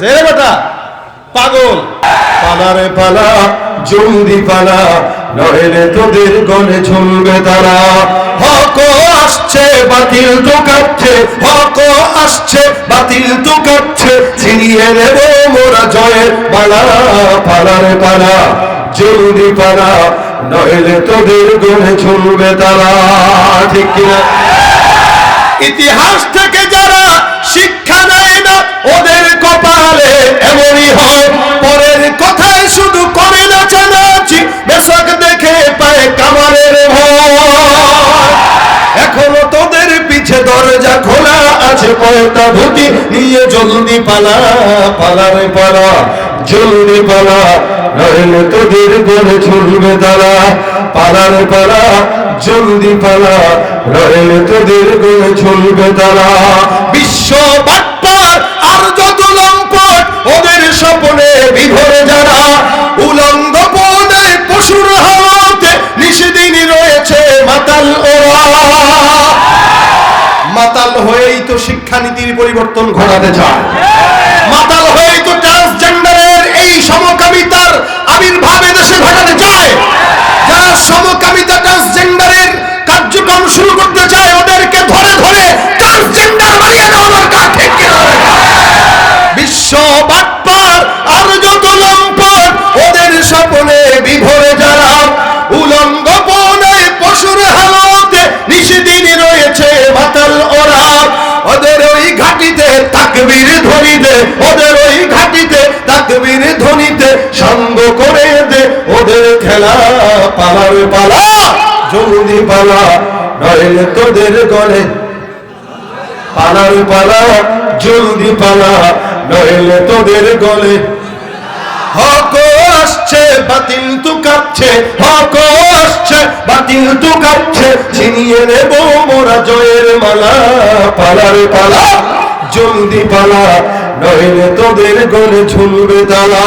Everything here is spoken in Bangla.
রে বেটা। পাগল। পালারে পালা জলদি পালা নইলে তোদের গলে ঝুলবে তারা। হক আসছে বাতিল তো কাটছে। হক আসছে বাতিল তো কাটছে। ছিনিয়ে নেব মোরা জয়ের পালা। পালারে পালা জলদি পালা নইলে তোদের গলে ঝুলবে তারা। ঠিক কিনা? ইতিহাস থেকে খোলা আছে পয়টা ধুতি নিয়ে জলদি পালা, পালারে পালা, জলদি পালা। নইলে তোদের গলে ঝুলবে তারা, পালারে পালা, জলদি পালা। নইলে তোদের গলে ঝুলবে তারা। বিশ্ব হয়েই তো শিক্ষানীতির পরিবর্তন ঘটাতে চায়। মাতাল হয়েই তো ট্রান্সজেন্ডারের এই সমকামিতার আবির্ভাব দেশে ঘটাতে চায়। যারা সমকামিতা ট্রান্সজেন্ডারের কার্যক্রম শুরু করতে চায় ওদেরকে ধ্বনিতে ওদের ওই ঘাটিতে, তাকবীর ধ্বনিতে সঙ্গ করে দে ওদের খেলা। পালার পালা জলদি পালা, নইলে তোদের গলে। পালার পালা জলদি পালা, নইলে তোদের গলে। হক আসছে, বাতিল তু কাঁপছে হক আসছে, বাতিল তু কাঁপছে ছিনিয়ে নেব মোরা জয়ের মালা। পালার পালা জলদি পালা নইলে তোদের গলে ঝুলবে তালা